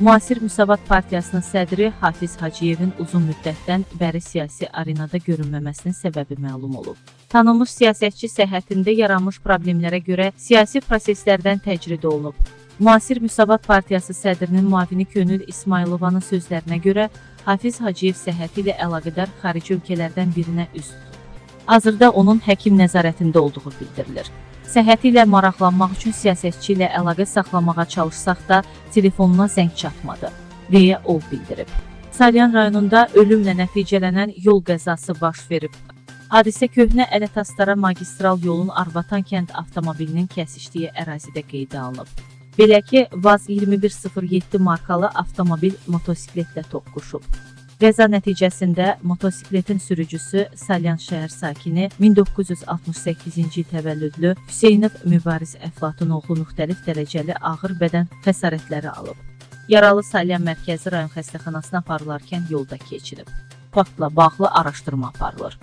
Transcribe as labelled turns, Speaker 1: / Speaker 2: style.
Speaker 1: Müasir Müsavat Partiyasının sədri Hafiz Hacıyevin uzun müddətdən bəri siyasi arenada görünməməsinin səbəbi məlum olub. Tanınmış siyasətçi səhhətində yaranmış problemlərə görə siyasi proseslərdən təcrid olunub. Müasir Müsavat Partiyası sədrinin müavini Könül İsmailovanın sözlərinə görə Hafiz Hacıyev səhhəti ilə əlaqədar xarici ölkələrdən birinə üz tutub. Hazırda onun həkim nəzarətində olduğu bildirilir. Səhhəti ilə maraqlanmaq üçün siyasətçi ilə əlaqə saxlamağa çalışsaq da telefonuna zəng çatmadı, deyə o bildirib. Salyan rayonunda ölümlə nəticələnən yol qəzası baş verib. Hadisə köhnə Ələtastara magistral yolun Arvatan kənd avtomobilinin kəsişdiyi ərazidə qeydə alınıb. Belə ki, VAZ 2107 markalı avtomobil motosikletlə toqquşub. Qəza nəticəsində motosikletin sürücüsü Salyan şəhər sakini 1968-ci il təvəllüdlü Hüseynov Mübariz Əflatun oğlu müxtəlif dərəcəli ağır bədən xəsarətləri alıb. Yaralı Salyan Mərkəzi rayon xəstəxanasına aparılarkən yolda keçirib. Faktla bağlı araşdırma aparılır.